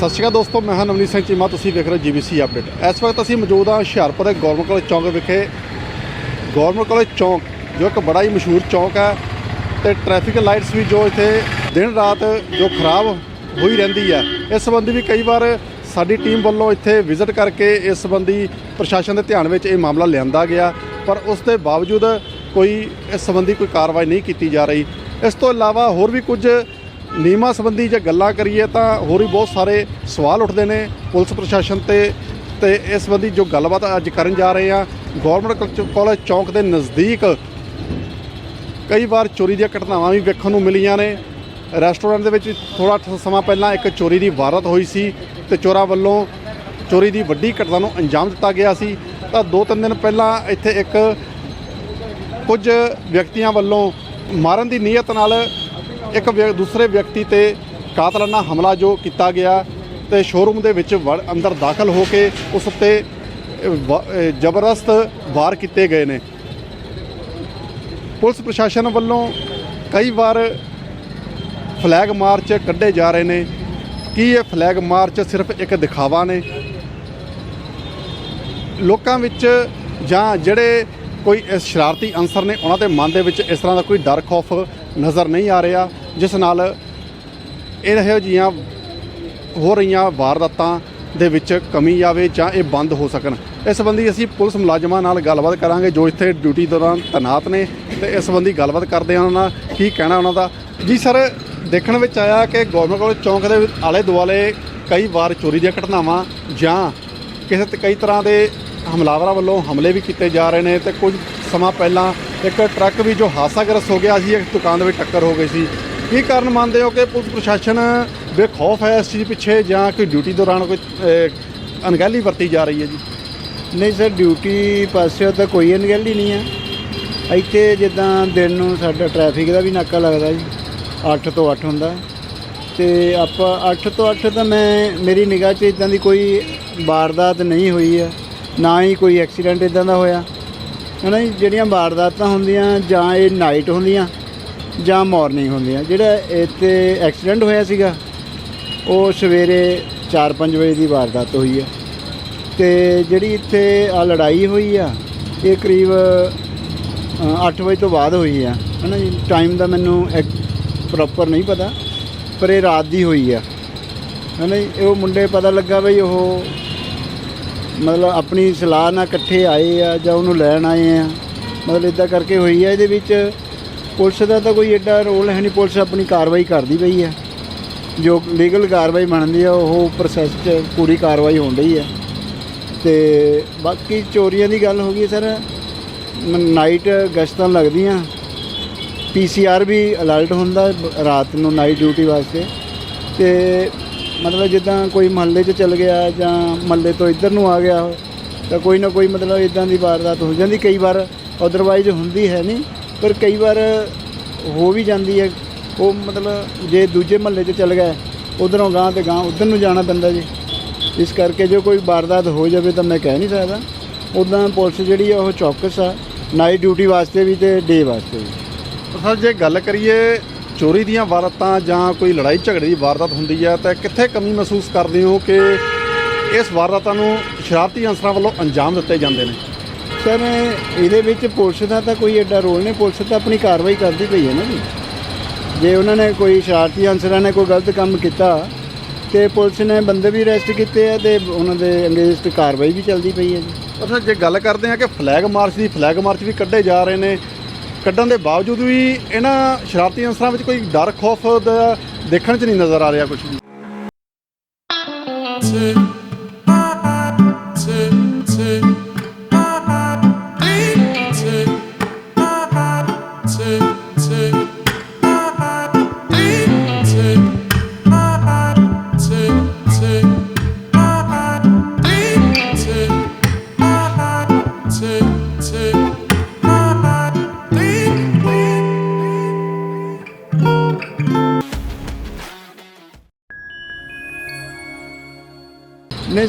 ਸਤਿ ਸ਼੍ਰੀ ਅਕਾਲ ਦੋਸਤੋ, ਮੈਂ ਹਾਂ ਨਵਨੀਤ ਸਿੰਘ ਚੀਮਾ, ਤੁਸੀਂ ਵੇਖ ਰਹੇ ਹੋ ਜੀਬੀਸੀ ਅਪਡੇਟ। ਇਸ ਵਕਤ ਅਸੀਂ ਮੌਜੂਦ ਹਾਂ ਹੁਸ਼ਿਆਰਪੁਰ ਦੇ ਗੌਰਮੈਂਟ ਕਾਲਜ ਚੌਂਕ ਵਿਖੇ। ਗੌਰਮੈਂਟ ਕਾਲਜ ਚੌਂਕ, ਜੋ ਇੱਕ ਬੜਾ ਹੀ ਮਸ਼ਹੂਰ ਚੌਂਕ ਹੈ ਤੇ ਟ੍ਰੈਫਿਕ ਲਾਈਟਸ ਵੀ ਜੋ ਇੱਥੇ ਦਿਨ ਰਾਤ ਜੋ ਖਰਾਬ ਹੋਈ ਰਹਿੰਦੀ ਹੈ। ਇਸ ਸੰਬੰਧੀ ਵੀ ਕਈ ਵਾਰ ਸਾਡੀ ਟੀਮ ਵੱਲੋਂ ਇੱਥੇ ਵਿਜ਼ਿਟ ਕਰਕੇ ਇਸ ਸੰਬੰਧੀ ਪ੍ਰਸ਼ਾਸਨ ਦੇ ਧਿਆਨ ਵਿੱਚ ਇਹ ਮਾਮਲਾ ਲਿਆਂਦਾ ਗਿਆ, ਪਰ ਉਸ ਦੇ ਬਾਵਜੂਦ ਕੋਈ ਇਸ ਸੰਬੰਧੀ ਕੋਈ ਕਾਰਵਾਈ ਨਹੀਂ ਕੀਤੀ ਜਾ ਰਹੀ। ਇਸ ਤੋਂ ਇਲਾਵਾ ਹੋਰ ਵੀ ਕੁਝ ਨਿਯਮਾਂ ਸੰਬੰਧੀ ਜੇ ਗੱਲਾਂ ਕਰੀਏ ਤਾਂ ਹੋਰ ਵੀ ਬਹੁਤ ਸਾਰੇ ਸਵਾਲ ਉੱਠਦੇ ਨੇ ਪੁਲਿਸ ਪ੍ਰਸ਼ਾਸਨ ਤੇ ਤੇ ਇਸ ਸੰਬੰਧੀ ਜੋ ਗੱਲਬਾਤ ਅੱਜ ਕਰਨ ਜਾ ਰਹੇ ਹਾਂ ਗਵਰਨਮੈਂਟ ਕਾਲਜ ਚੌਂਕ ਦੇ ਨਜ਼ਦੀਕ ਕਈ ਵਾਰ ਚੋਰੀ ਦੀਆਂ ਘਟਨਾਵਾਂ ਵੀ ਵੇਖਣ ਨੂੰ ਮਿਲੀਆਂ ਨੇ। ਰੈਸਟੋਰੈਂਟ ਦੇ ਵਿੱਚ ਥੋੜਾ ਸਮਾਂ ਪਹਿਲਾਂ ਇੱਕ ਚੋਰੀ ਦੀ ਵਾਰਤ ਹੋਈ ਸੀ ਤੇ ਚੋਰਾਂ ਵੱਲੋਂ ਚੋਰੀ ਦੀ ਵੱਡੀ ਘਟਨਾ ਨੂੰ ਅੰਜਾਮ ਦਿੱਤਾ ਗਿਆ ਸੀ। ਤਾਂ ਦੋ ਤਿੰਨ ਦਿਨ ਪਹਿਲਾਂ ਇੱਥੇ ਇੱਕ ਕੁਝ ਵਿਅਕਤੀਆਂ ਵੱਲੋਂ ਮਾਰਨ ਦੀ ਨੀਅਤ ਨਾਲ ਇੱਕ ਵਿਅ- ਦੂਸਰੇ ਵਿਅਕਤੀ ਤੇ ਕਾਤਲਾਨਾ ਹਮਲਾ ਜੋ ਕੀਤਾ ਗਿਆ ਤੇ ਸ਼ੋਰੂਮ ਦੇ ਵਿੱਚ ਵੜ- ਅੰਦਰ ਦਾਖਲ ਹੋ ਕੇ ਉਸ ਉੱਤੇ ਅ, ਜ਼ਬਰਦਸਤ ਵਾਰ ਕੀਤੇ ਗਏ ਨੇ। ਪੁਲਿਸ ਪ੍ਰਸ਼ਾਸਨ ਵੱਲੋਂ ਕਈ ਵਾਰ ਫਲੈਗ ਮਾਰਚ ਕੱਢੇ ਜਾ ਰਹੇ ਨੇ। ਕੀ ਇਹ ਫਲੈਗ ਮਾਰਚ ਸਿਰਫ ਇੱਕ ਦਿਖਾਵਾ ਨੇ? ਲੋਕਾਂ ਵਿੱਚ ਜਾਂ ਜਿਹੜੇ ਕੋਈ ਇਸ ਸ਼ਰਾਰਤੀ ਅਨਸਰ ਨੇ ਉਹਨਾਂ ਦੇ ਮਨ ਦੇ ਵਿੱਚ ਇਸ ਤਰ੍ਹਾਂ ਦਾ ਕੋਈ ਡਰ ਖੌਫ ਨਜ਼ਰ ਨਹੀਂ ਆ ਰਿਹਾ। ਜਿਸ ਨਾਲ ਇਹੋ ਜਿਹੀਆਂ ਹੋ ਰਹੀਆਂ ਵਾਰਦਾਤਾਂ ਦੇ ਵਿੱਚ ਕਮੀ ਆਵੇ ਜਾਂ ਇਹ ਬੰਦ ਹੋ ਸਕਣ। ਇਸ ਸੰਬੰਧੀ ਅਸੀਂ ਪੁਲਿਸ ਮੁਲਾਜ਼ਮਾਂ ਨਾਲ ਗੱਲਬਾਤ ਕਰਾਂਗੇ ਜੋ ਇੱਥੇ ਡਿਊਟੀ ਦੌਰਾਨ ਤੈਨਾਤ ਨੇ ਤੇ ਇਸ ਸੰਬੰਧੀ ਗੱਲਬਾਤ ਕਰਦੇ ਹਾਂ ਉਹਨਾਂ ਨਾਲ ਕੀ ਕਹਿਣਾ ਉਹਨਾਂ ਦਾ। ਜੀ ਸਰ, ਦੇਖਣ ਵਿੱਚ ਆਇਆ ਕਿ ਗੌਰਮੈਂਟ ਕਾਲਜ ਚੌਂਕ ਦੇ ਆਲੇ ਦੁਆਲੇ ਕਈ ਵਾਰ ਚੋਰੀ ਦੀਆਂ ਘਟਨਾਵਾਂ ਜਾਂ ਕਿਸੇ ਤੇ ਕਈ ਤਰ੍ਹਾਂ ਦੇ ਹਮਲਾਵਰਾਂ ਵੱਲੋਂ ਹਮਲੇ ਵੀ ਕੀਤੇ ਜਾ ਰਹੇ ਨੇ ਤੇ ਕੁਝ ਸਮਾਂ ਪਹਿਲਾਂ ਇੱਕ ਟਰੱਕ ਵੀ ਜੋ ਹਾਦਸਾਗ੍ਰਸਤ ਹੋ ਗਿਆ ਸੀ, ਇੱਕ ਦੁਕਾਨ ਦੇ ਵਿੱਚ ਟੱਕਰ ਹੋ ਗਈ ਸੀ। ਕੀ ਕਾਰਨ ਮੰਨਦੇ ਹੋ ਕਿ ਪੁਲਿਸ ਪ੍ਰਸ਼ਾਸਨ ਬੇਖੌਫ ਹੈ ਇਸ ਚੀਜ਼ ਪਿੱਛੇ ਜਾਂ ਕੋਈ ਡਿਊਟੀ ਦੌਰਾਨ ਕੋਈ ਅਹ, ਅਣਗਹਿਲੀ ਵਰਤੀ ਜਾ ਰਹੀ ਹੈ ਜੀ? ਨਹੀਂ ਸਰ ਡਿਊਟੀ ਪਾਸਿਓ ਤਾਂ ਕੋਈ ਅਣਗਹਿਲੀ ਨਹੀਂ ਹੈ। ਇੱਥੇ ਜਿੱਦਾਂ ਦਿਨ ਨੂੰ ਸਾਡਾ ਟ੍ਰੈਫਿਕ ਦਾ ਵੀ ਨਾਕਾ ਲੱਗਦਾ ਜੀ 8 ਤੋਂ 8 ਹੁੰਦਾ। ਤੇ ਆਪਾਂ 8 ਤੋਂ 8 ਤਾਂ ਮੈਂ ਮੇਰੀ ਨਿਗਾਹ 'ਚ ਇਦਾਂ ਦੀ ਕੋਈ ਵਾਰਦਾਤ ਨਹੀਂ ਹੋਈ ਹੈ ਨਾ ਹੀ ਕੋਈ ਐਕਸੀਡੈਂਟ ਇਦਾਂ ਦਾ ਹੋਇਆ। ਹਨਾ ਜੀ ਜਿਹੜੀਆਂ ਵਾਰਦਾਤਾਂ ਹੁੰਦੀਆਂ ਜਾਂ ਇਹ ਨਾਈਟ ਹੁੰਦੀਆਂ ਜਾਂ ਮਾਰਨਿੰਗ ਆ ਜਿਹੜਾ ਇੱਥੇ ਐਕਸੀਡੈਂਟ ਹੋਇਆ ਸੀਗਾ, ਉਹ ਸਵੇਰੇ 4-5 ਵਜੇ ਦੀ ਵਾਰਦਾਤ ਹੋਈ ਆ। ਤੇ ਜਿਹੜੀ ਇੱਥੇ ਆ ਲੜਾਈ ਹੋਈ ਆ, ਇਹ ਕਰੀਬ 8 ਵਜੇ ਤੋਂ ਬਾਅਦ ਹੋਈ ਆ। ਹਨਾ ਜੀ? ਟਾਈਮ ਦਾ ਮੈਨੂੰ ਪ੍ਰੋਪਰ ਨਹੀਂ ਪਤਾ, ਪਰ ਇਹ ਰਾਤ ਦੀ ਹੋਈ ਆ। ਹਨਾ ਜੀ? ਇਹ ਉਹ ਮੁੰਡੇ ਪਤਾ ਲੱਗਾ ਬਈ ਉਹ ਮਤਲਬ ਆਪਣੀ ਸਲਾਹ ਨਾਲ ਇਕੱਠੇ ਆਏ ਆ ਜਾਂ ਉਹਨੂੰ ਲੈਣ ਆਏ ਆ। ਮਤਲਬ ਇਦਾਂ ਕਰਕੇ ਹੋਈ ਆ। ਇਹਦੇ ਵਿੱਚ ਪੁਲਿਸ ਦਾ ਤਾਂ ਕੋਈ ਐਡਾ ਰੋਲ ਹੈ ਨਹੀਂ, ਪੁਲਿਸ ਆਪਣੀ ਕਾਰਵਾਈ ਕਰਦੀ ਪਈ ਹੈ। ਜੋ ਲੀਗਲ ਕਾਰਵਾਈ ਬਣਦੀ ਹੈ, ਉਹ ਪ੍ਰੋਸੈਸ 'ਚ ਪੂਰੀ ਕਾਰਵਾਈ ਹੋਣ ਰਹੀ ਹੈ। ਤੇ ਬਾਕੀ ਚੋਰੀਆਂ ਦੀ ਗੱਲ ਹੋ ਗਈ ਸਰ ਨਾਈਟ ਗਸ਼ਤਾਂ ਲੱਗਦੀਆਂ। ਪੀਸੀਆਰ ਵੀ ਅਲਰਟ ਹੁੰਦਾ ਰਾਤ ਨੂੰ ਨਾਈਟ ਡਿਊਟੀ ਵਾਸਤੇ। ਤੇ ਮਤਲਬ ਜਿੱਦਾਂ ਕੋਈ ਮਹੱਲੇ 'ਚ ਚੱਲ ਗਿਆ ਜਾਂ ਮਹੱਲੇ ਤੋਂ ਇੱਧਰ ਨੂੰ ਆ ਗਿਆ, ਤਾਂ ਕੋਈ ਨਾ ਕੋਈ ਮਤਲਬ ਇਦਾਂ ਦੀ ਵਾਰਦਾਤ ਹੋ ਜਾਂਦੀ। ਕਈ ਵਾਰ ਅਦਰਵਾਈਜ਼ ਹੁੰਦੀ ਹੈ ਨਹੀਂ। ਪਰ ਕਈ ਵਾਰ ਹੋ ਵੀ ਜਾਂਦੀ ਹੈ, ਉਹ ਮਤਲਬ ਜੇ ਦੂਜੇ ਮਹੱਲੇ 'ਚ ਚਲ ਗਏ ਉਧਰੋਂ ਗਾਂ ਤੇ ਗਾਂ ਉਧਰ ਨੂੰ ਜਾਣਾ ਪੈਂਦਾ ਜੀ। ਇਸ ਕਰਕੇ ਜੋ ਕੋਈ ਵਾਰਦਾਤ ਹੋ ਜਾਵੇ ਤਾਂ ਮੈਂ ਕਹਿ ਨਹੀਂ ਸਕਦਾ। ਉਦਾਂ ਪੁਲਿਸ ਜਿਹੜੀ ਆ, ਉਹ ਚੌਕਸ ਆ, ਨਾਈਟ ਡਿਊਟੀ ਵਾਸਤੇ ਵੀ ਤੇ ਡੇ ਵਾਸਤੇ ਵੀ। ਸਰ, ਜੇ ਗੱਲ ਕਰੀਏ ਚੋਰੀ ਦੀਆਂ ਵਾਰਦਾਤਾਂ ਜਾਂ ਕੋਈ ਲੜਾਈ ਝਗੜੇ ਦੀ ਵਾਰਦਾਤ ਹੁੰਦੀ ਹੈ ਤਾਂ ਕਿੱਥੇ ਕਮੀ ਮਹਿਸੂਸ ਕਰਦੇ ਹੋ ਕਿ ਇਸ ਵਾਰਦਾਤਾਂ ਨੂੰ ਸ਼ਰਾਰਤੀ ਅਨਸਰਾਂ ਵੱਲੋਂ ਅੰਜਾਮ ਦਿੱਤੇ ਜਾਂਦੇ ਨੇ? ਸਰ ਇਹਦੇ ਵਿੱਚ ਪੁਲਿਸ ਦਾ ਤਾਂ ਕੋਈ ਐਡਾ ਰੋਲ ਨਹੀਂ, ਪੁਲਿਸ ਤਾਂ ਆਪਣੀ ਕਾਰਵਾਈ ਕਰਦੀ ਪਈ ਹੈ ਨਾ ਜੀ। ਜੇ ਉਹਨਾਂ ਨੇ ਕੋਈ ਸ਼ਰਾਰਤੀ ਅਨਸਰਾਂ ਨੇ ਕੋਈ ਗਲਤ ਕੰਮ ਕੀਤਾ ਤੇ ਪੁਲਿਸ ਨੇ ਬੰਦੇ ਵੀ ਅਰੈਸਟ ਕੀਤੇ ਆ ਤੇ ਉਹਨਾਂ ਦੇ ਅੰਗੇਜਟ ਕਾਰਵਾਈ ਵੀ ਚੱਲਦੀ ਪਈ ਹੈ ਜੀ। ਅੱਛਾ, ਜੇ ਗੱਲ ਕਰਦੇ ਹਾਂ ਕਿ ਫਲੈਗ ਮਾਰਚ ਦੀ ਫਲੈਗ ਮਾਰਚ ਵੀ ਕੱਢੇ ਜਾ ਰਹੇ ਨੇ, ਕੱਢਣ ਦੇ ਬਾਵਜੂਦ ਵੀ ਇਹਨਾਂ ਸ਼ਰਾਰਤੀ ਅਨਸਰਾਂ ਵਿੱਚ ਕੋਈ ਡਰ, ਖੌਫ ਦਾ ਦੇਖਣ 'ਚ ਨਹੀਂ ਨਜ਼ਰ ਆ ਰਿਹਾ ਕੁਝ ਵੀ।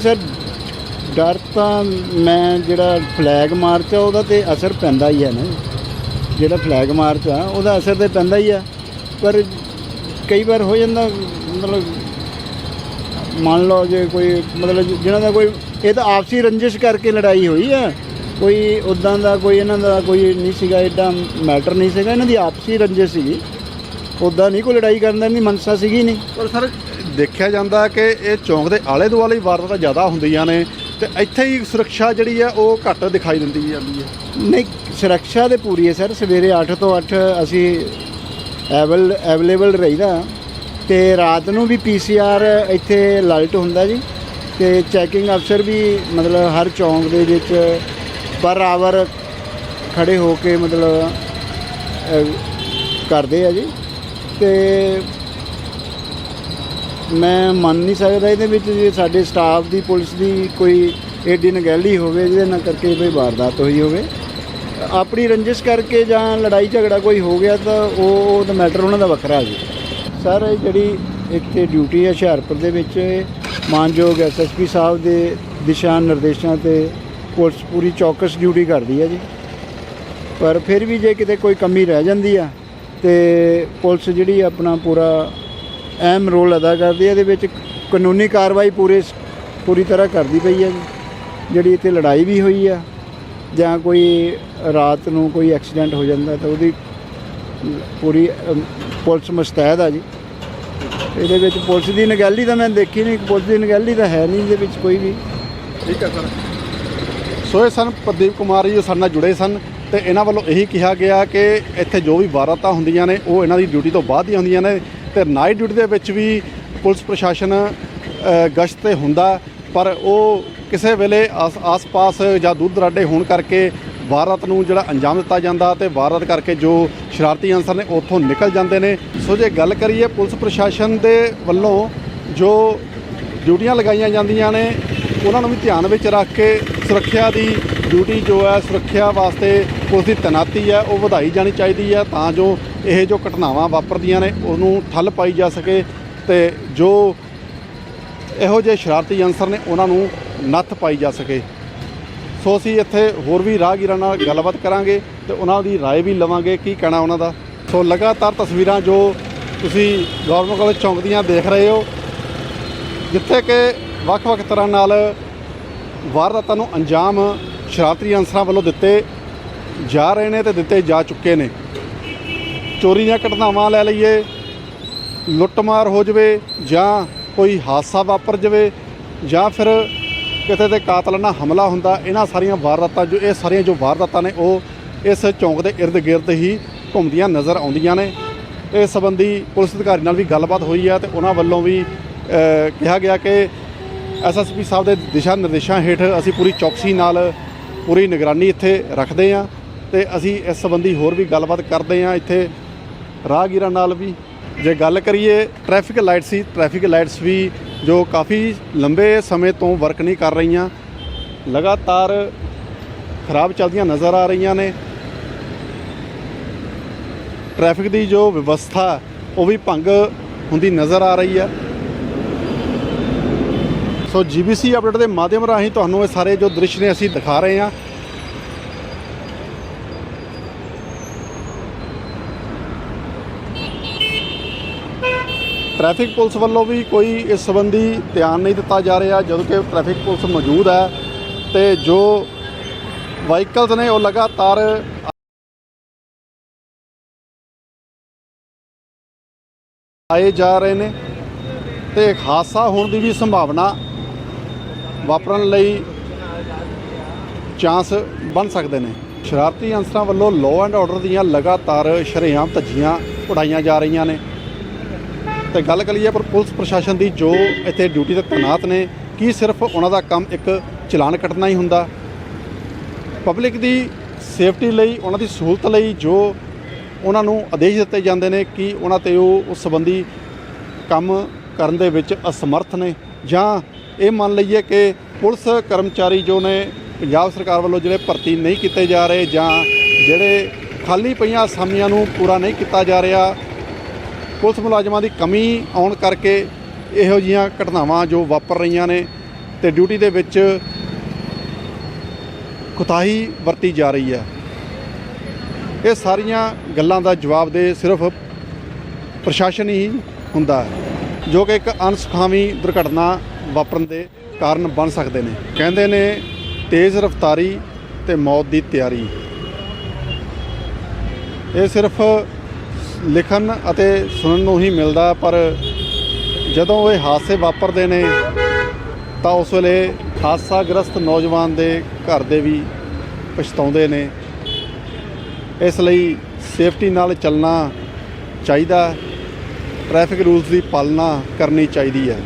ਸਰ, ਡਰ ਤਾਂ ਮੈਂ ਜਿਹੜਾ ਫਲੈਗ ਮਾਰਚ ਆ, ਉਹਦਾ ਤੇ ਅਸਰ ਪੈਂਦਾ ਹੀ ਹੈ ਨਾ ਜਿਹੜਾ ਫਲੈਗ ਮਾਰਚ ਆ, ਉਹਦਾ ਅਸਰ ਤੇ ਪੈਂਦਾ ਹੀ ਆ। ਪਰ ਕਈ ਵਾਰ ਹੋ ਜਾਂਦਾ, ਮਤਲਬ ਮੰਨ ਲਓ ਜੇ ਕੋਈ, ਮਤਲਬ ਜਿਹਨਾਂ ਦਾ ਕੋਈ, ਇਹ ਤਾਂ ਆਪਸੀ ਰੰਜਿਸ਼ ਕਰਕੇ ਲੜਾਈ ਹੋਈ ਆ। ਕੋਈ ਉਦਾਂ ਦਾ, ਕੋਈ ਇਹਨਾਂ ਦਾ ਕੋਈ ਨਹੀਂ ਸੀਗਾ ਐਡਾ ਮੈਟਰ ਨਹੀਂ ਸੀਗਾ। ਇਹਨਾਂ ਦੀ ਆਪਸੀ ਰੰਜਿਸ਼ ਸੀਗੀ। ਉਦਾਂ ਨਹੀਂ ਕੋਈ ਲੜਾਈ ਕਰਨ ਦੀ ਮਨਸਾ ਸੀਗੀ ਨਹੀਂ। ਪਰ ਸਰ ਦੇਖਿਆ ਜਾਂਦਾ ਕਿ ਇਹ ਚੌਂਕ ਦੇ ਆਲੇ ਦੁਆਲੇ ਹੀ ਵਾਰਦਾਤਾਂ ਜ਼ਿਆਦਾ ਹੁੰਦੀਆਂ ਨੇ ਤੇ ਇੱਥੇ ਹੀ ਸੁਰੱਖਿਆ ਜਿਹੜੀ ਆ ਉਹ ਘੱਟ ਦਿਖਾਈ ਦਿੰਦੀ ਜਾਂਦੀ ਹੈ ਨਹੀਂ, ਸੁਰੱਖਿਆ ਤੇ ਪੂਰੀ ਹੈ ਸਰ। ਸਵੇਰੇ 8 ਤੋਂ 8 ਅਸੀਂ ਐਵਲ ਅਵੇਲੇਬਲ ਰਹੀਦਾ ਤੇ ਰਾਤ ਨੂੰ ਵੀ ਪੀਸੀਆਰ ਇੱਥੇ ਲਾਈਟ ਹੁੰਦਾ ਜੀ ਤੇ ਚੈਕਿੰਗ ਅਫਸਰ ਵੀ ਮਤਲਬ ਹਰ ਚੌਂਕ ਦੇ ਵਿੱਚ ਪਰ ਆਵਰ ਖੜੇ ਹੋ ਕੇ ਮਤਲਬ ਕਰਦੇ ਆ ਜੀ ਤੇ ਮੈਂ ਮੰਨ ਨਹੀਂ ਸਕਦਾ ਇਹਦੇ ਵਿੱਚ ਜੇ ਸਾਡੇ ਸਟਾਫ ਦੀ, ਪੁਲਿਸ ਦੀ ਕੋਈ ਏਡੀ ਨਗਹਿਲੀ ਹੋਵੇ, ਜਿਹਦੇ ਨਾਲ ਕਰਕੇ ਕੋਈ ਵਾਰਦਾਤ ਹੋਈ ਹੋਵੇ। ਆਪਣੀ ਰੰਜਿਸ਼ ਕਰਕੇ ਜਾਂ ਲੜਾਈ ਝਗੜਾ ਕੋਈ ਹੋ ਗਿਆ ਤਾਂ ਉਹ ਉਹ ਤਾਂ ਮੈਟਰ ਉਹਨਾਂ ਦਾ ਵੱਖਰਾ ਜੀ। ਸਰ, ਇਹ ਜਿਹੜੀ ਇੱਥੇ ਡਿਊਟੀ ਹੈ ਹੁਸ਼ਿਆਰਪੁਰ ਦੇ ਵਿੱਚ, ਮਾਨਯੋਗ ਐਸਐਸਪੀ ਸਾਹਿਬ ਦੇ ਦਿਸ਼ਾ ਨਿਰਦੇਸ਼ਾਂ ਤੇ ਪੁਲਿਸ ਪੂਰੀ ਚੌਕਸ ਡਿਊਟੀ ਕਰਦੀ ਹੈ ਜੀ। ਪਰ ਫਿਰ ਵੀ ਜੇ ਕਿਤੇ ਕੋਈ ਕਮੀ ਰਹਿ ਜਾਂਦੀ ਆ ਤੇ ਪੁਲਿਸ ਜਿਹੜੀ ਆਪਣਾ ਪੂਰਾ ਅਹਿਮ ਰੋਲ ਅਦਾ ਕਰਦੀ ਹੈ। ਇਹਦੇ ਵਿੱਚ ਕਾਨੂੰਨੀ ਕਾਰਵਾਈ ਪੂਰੇ ਪੂਰੀ ਤਰ੍ਹਾਂ ਕਰਦੀ ਪਈ ਹੈ ਜੀ। ਜਿਹੜੀ ਇੱਥੇ ਲੜਾਈ ਵੀ ਹੋਈ ਆ ਜਾਂ ਕੋਈ ਰਾਤ ਨੂੰ ਕੋਈ ਐਕਸੀਡੈਂਟ ਹੋ ਜਾਂਦਾ ਤਾਂ ਉਹਦੀ ਪੂਰੀ ਅਮ, ਪੁਲਿਸ ਮੁਸਤੈਦ ਆ ਜੀ। ਇਹਦੇ ਵਿੱਚ ਪੁਲਿਸ ਦੀ ਨਗਹਿਲੀ ਤਾਂ ਮੈਂ ਦੇਖੀ ਨਹੀਂ ਪੁਲਿਸ ਦੀ ਨਗਹਿਲੀ ਤਾਂ ਹੈ ਨਹੀਂ ਇਹਦੇ ਵਿੱਚ ਕੋਈ ਵੀ। ਠੀਕ ਹੈ ਸਰ। ਸੋ ਇਹ ਸਨ ਪ੍ਰਦੀਪ ਕੁਮਾਰ ਜੀ ਜੋ ਸਾਡੇ ਨਾਲ ਜੁੜੇ ਸਨ ਤੇ ਇਹਨਾਂ ਵੱਲੋਂ ਇਹੀ ਕਿਹਾ ਗਿਆ ਕਿ ਇੱਥੇ ਜੋ ਵੀ ਵਾਰਦਾਤਾਂ ਹੁੰਦੀਆਂ ਨੇ ਉਹ ਇਹਨਾਂ ਦੀ ਡਿਊਟੀ ਤੋਂ ਬਾਅਦ ਹੀ ਹੁੰਦੀਆਂ ਨੇ। ਤੇ ਨਾਈਟ ਡਿਊਟੀ ਦੇ ਵਿੱਚ ਵੀ ਪੁਲਿਸ ਪ੍ਰਸ਼ਾਸਨ ਗਸ਼ਤ ਤੇ ਹੁੰਦਾ, ਪਰ ਉਹ ਕਿਸੇ ਵੇਲੇ ਆਸ- ਆਸ-ਪਾਸ ਜਾਂ ਦੂਰ ਦਰਾਡੇ ਹੋਣ ਕਰਕੇ ਵਾਰਤ ਨੂੰ ਜਿਹੜਾ ਅੰਜਾਮ ਦਿੱਤਾ ਜਾਂਦਾ ਤੇ ਵਾਰਦਾਤ ਕਰਕੇ ਜੋ ਸ਼ਰਾਰਤੀ ਅਨਸਰ ਨੇ ਉੱਥੋਂ ਨਿਕਲ ਜਾਂਦੇ ਨੇ। ਸੋ ਜੇ ਗੱਲ ਕਰੀਏ ਪੁਲਿਸ ਪ੍ਰਸ਼ਾਸਨ ਦੇ ਵੱਲੋਂ ਜੋ ਡਿਊਟੀਆਂ ਲਗਾਈਆਂ ਜਾਂਦੀਆਂ ਨੇ, ਉਹਨਾਂ ਨੂੰ ਵੀ ਧਿਆਨ ਵਿੱਚ ਰੱਖ ਕੇ ਸੁਰੱਖਿਆ ਦੀ ਡਿਊਟੀ ਜੋ ਹੈ, ਸੁਰੱਖਿਆ ਵਾਸਤੇ ਪੁਲਿਸ ਦੀ ਤੈਨਾਤੀ ਹੈ, ਉਹ ਵਧਾਈ ਜਾਣੀ ਚਾਹੀਦੀ ਹੈ ਤਾਂ ਜੋ ਇਹ ਜੋ ਘਟਨਾਵਾਂ ਵਾਪਰਦੀਆਂ ਨੇ ਉਹਨੂੰ ਠੱਲ ਪਾਈ ਜਾ ਸਕੇ ਤੇ ਜੋ ਇਹੋ ਜਿਹੇ ਸ਼ਰਾਰਤੀ ਅਨਸਰ ਨੇ ਉਹਨਾਂ ਨੂੰ ਨੱਥ ਪਾਈ ਜਾ ਸਕੇ ਸੋ ਅਸੀਂ ਇੱਥੇ ਹੋਰ ਵੀ ਰਾਹਗੀਰਾਂ ਨਾਲ ਗੱਲਬਾਤ ਕਰਾਂਗੇ ਤੇ ਉਹਨਾਂ ਦੀ رائے ਵੀ ਲਵਾਂਗੇ ਕੀ ਕਹਿਣਾ ਉਹਨਾਂ ਦਾ ਸੋ ਲਗਾਤਾਰ ਤਸਵੀਰਾਂ ਜੋ ਤੁਸੀਂ ਗਵਰਨਮੈਂਟ ਕਾਲਜ ਚੌਂਕ ਦੀਆਂ ਦੇਖ ਰਹੇ ਹੋ ਜਿੱਥੇ ਕਿ ਵੱਖ-ਵੱਖ ਤਰ੍ਹਾਂ ਨਾਲ ਵਾਰਦਾਤਾਂ ਨੂੰ ਅੰਜਾਮ ਸ਼ਰਾਰਤੀ ਅਨਸਰਾਂ ਵੱਲੋਂ ਦਿੱਤੇ ਜਾ ਰਹੇ ਨੇ ਤੇ ਦਿੱਤੇ ਜਾ ਚੁੱਕੇ ਨੇ ਚੋਰੀ ਦੀਆਂ ਘਟਨਾਵਾਂ ਲੈ ਲਈਏ, ਲੁੱਟਮਾਰ ਹੋ ਜਾਵੇ ਜਾਂ ਕੋਈ ਹਾਦਸਾ ਵਾਪਰ ਜਾਵੇ ਜਾਂ ਫਿਰ ਕਿਤੇ ਤੇ ਕਾਤਲਾਨਾ ਹਮਲਾ ਹੁੰਦਾ, ਇਹਨਾਂ ਸਾਰੀਆਂ ਵਾਰਦਾਤਾਂ ਜੋ, ਇਹ ਸਾਰੀਆਂ ਜੋ ਵਾਰਦਾਤਾਂ ਨੇ, ਉਹ ਇਸ ਚੌਂਕ ਦੇ ਇਰਦ ਗਿਰਦ ਹੀ ਘੁੰਮਦੀਆਂ ਨਜ਼ਰ ਆਉਂਦੀਆਂ ਨੇ। ਇਸ ਸੰਬੰਧੀ ਪੁਲਿਸ ਅਧਿਕਾਰੀ ਨਾਲ ਵੀ ਗੱਲਬਾਤ ਹੋਈ ਹੈ ਤੇ ਉਹਨਾਂ ਵੱਲੋਂ ਵੀ ਕਿਹਾ ਗਿਆ ਕਿ ਐਸਐਸਪੀ ਸਾਹਿਬ ਦੇ ਦਿਸ਼ਾ ਨਿਰਦੇਸ਼ਾਂ ਹੇਠ ਅਸੀਂ ਪੂਰੀ ਚੌਕਸੀ ਨਾਲ ਪੂਰੀ ਨਿਗਰਾਨੀ ਇੱਥੇ ਰੱਖਦੇ ਹਾਂ ਤੇ ਅਸੀਂ ਇਸ ਸੰਬੰਧੀ ਹੋਰ ਵੀ ਗੱਲਬਾਤ ਕਰਦੇ ਹਾਂ। ਇੱਥੇ ਰਾਹਗੀਰਾਂ ਨਾਲ ਵੀ। ਜੇ ਗੱਲ ਕਰੀਏ ਟ੍ਰੈਫਿਕ ਲਾਈਟਸ ਸੀ ਟ੍ਰੈਫਿਕ ਲਾਈਟਸ ਵੀ ਜੋ ਕਾਫੀ ਲੰਬੇ ਸਮੇਂ ਤੋਂ ਵਰਕ ਨਹੀਂ ਕਰ ਰਹੀਆਂ। ਲਗਾਤਾਰ ਖਰਾਬ ਚੱਲਦੀਆਂ ਨਜ਼ਰ ਆ ਰਹੀਆਂ ਨੇ। ਟ੍ਰੈਫਿਕ ਦੀ ਜੋ ਵਿਵਸਥਾ, ਉਹ ਵੀ ਭੰਗ ਹੁੰਦੀ ਨਜ਼ਰ ਆ ਰਹੀ ਹੈ ਸੋ ਜੀਬੀਸੀ ਅਪਡੇਟ ਦੇ ਮਾਧਿਅਮ ਰਾਹੀਂ ਤੁਹਾਨੂੰ ਇਹ ਸਾਰੇ ਜੋ ਦ੍ਰਿਸ਼ ਨੇ ਅਸੀਂ ਦਿਖਾ ਰਹੇ ਹਾਂ। ਟ੍ਰੈਫਿਕ ਪੁਲਿਸ ਵੱਲੋਂ ਵੀ ਕੋਈ ਇਸ ਸੰਬੰਧੀ ਧਿਆਨ ਨਹੀਂ ਦਿੱਤਾ ਜਾ ਰਿਹਾ, ਜਦੋਂ ਕਿ ਟ੍ਰੈਫਿਕ ਪੁਲਿਸ ਮੌਜੂਦ ਹੈ ਤੇ ਜੋ ਵਾਹੀਕਲਸ ਨੇ ਉਹ ਲਗਾਤਾਰ ਆਏ ਜਾ ਰਹੇ ਨੇ ਤੇ ਇੱਕ ਹਾਦਸਾ ਹੋਣ ਦੀ ਵੀ ਸੰਭਾਵਨਾ ਵਾਪਰਨ ਲਈ ਚਾਂਸ ਬਣ ਸਕਦੇ ਨੇ। ਸ਼ਰਾਰਤੀ ਅਨਸਰਾਂ ਵੱਲੋਂ ਲਾਅ ਐਂਡ ਆਰਡਰ ਦੀਆਂ ਲਗਾਤਾਰ ਸ਼ਰੇਆਮ ਧੱਜੀਆਂ ਉਡਾਈਆਂ ਜਾ ਰਹੀਆਂ ਨੇ। ਤੇ ਗੱਲ ਕਰੀਏ ਪਰ ਪੁਲਿਸ ਪ੍ਰਸ਼ਾਸਨ ਦੀ ਜੋ ਇੱਥੇ ਡਿਊਟੀ ਤੇ ਤੈਨਾਤ ਨੇ, ਕੀ ਸਿਰਫ ਉਹਨਾਂ ਦਾ ਕੰਮ ਇੱਕ ਚਲਾਨ ਕੱਟਣਾ ਹੀ ਹੁੰਦਾ? ਪਬਲਿਕ ਦੀ ਸੇਫਟੀ ਲਈ, ਉਹਨਾਂ ਦੀ ਸਹੂਲਤ ਲਈ ਜੋ ਉਹਨਾਂ ਨੂੰ ਆਦੇਸ਼ ਦਿੱਤੇ ਜਾਂਦੇ ਨੇ ਕਿ ਉਹਨਾਂ ਤੇ ਉਹ ਉਸ ਸੰਬੰਧੀ ਕੰਮ ਕਰਨ ਦੇ ਵਿੱਚ ਅਸਮਰਥ ਨੇ। ਜਾਂ ਇਹ ਮੰਨ ਲਈਏ ਕਿ ਪੁਲਿਸ ਕਰਮਚਾਰੀ ਜੋ ਨੇ, ਪੰਜਾਬ ਸਰਕਾਰ ਵੱਲੋਂ ਜਿਹੜੇ ਭਰਤੀ ਨਹੀਂ ਕੀਤੇ ਜਾ ਰਹੇ ਜਾਂ ਜਿਹੜੇ ਖਾਲੀ ਪਈਆਂ ਅਸਾਮੀਆਂ ਨੂੰ ਪੂਰਾ ਨਹੀਂ ਕੀਤਾ ਜਾ ਰਿਹਾ ਪੁਲਿਸ ਮੁਲਾਜ਼ਮਾਂ ਦੀ ਕਮੀ ਆਉਣ ਕਰਕੇ ਇਹੋ ਜੀਆਂ ਘਟਨਾਵਾਂ ਜੋ ਵਾਪਰ ਰਹੀਆਂ ਨੇ ਤੇ ਡਿਊਟੀ ਦੇ ਵਿੱਚ ਕੁਤਾਹੀ ਵਰਤੀ ਜਾ ਰਹੀ ਹੈ। ਇਹ ਸਾਰੀਆਂ ਗੱਲਾਂ ਦਾ ਜਵਾਬ ਦੇ ਸਿਰਫ ਪ੍ਰਸ਼ਾਸਨ ਹੀ ਹੁੰਦਾ ਹੈ, ਜੋ ਕਿ ਇੱਕ ਅਣਸੁਖਾਵੀਂ ਦੁਰਘਟਨਾ ਵਾਪਰਨ ਦੇ ਕਾਰਨ ਬਣ ਸਕਦੇ ਨੇ। ਕਹਿੰਦੇ ਨੇ, ਤੇਜ਼ ਰਫ਼ਤਾਰੀ ਤੇ ਮੌਤ ਦੀ ਤਿਆਰੀ। ਇਹ ਸਿਰਫ ਲਿਖਣ ਅਤੇ ਸੁਣਨ ਨੂੰ ਹੀ ਮਿਲਦਾ, ਪਰ ਜਦੋਂ ਇਹ ਹਾਦਸੇ ਵਾਪਰਦੇ ਨੇ, ਤਾਂ ਉਸ ਵੇਲੇ ਹਾਦਸਾਗ੍ਰਸਤ ਨੌਜਵਾਨ ਦੇ ਘਰ ਦੇ ਵੀ ਪਛਤਾਉਂਦੇ ਨੇ। ਇਸ ਲਈ ਸੇਫਟੀ ਨਾਲ ਚੱਲਣਾ ਚਾਹੀਦਾ, ਟ੍ਰੈਫਿਕ ਰੂਲਸ ਦੀ ਪਾਲਣਾ ਕਰਨੀ ਚਾਹੀਦੀ ਹੈ।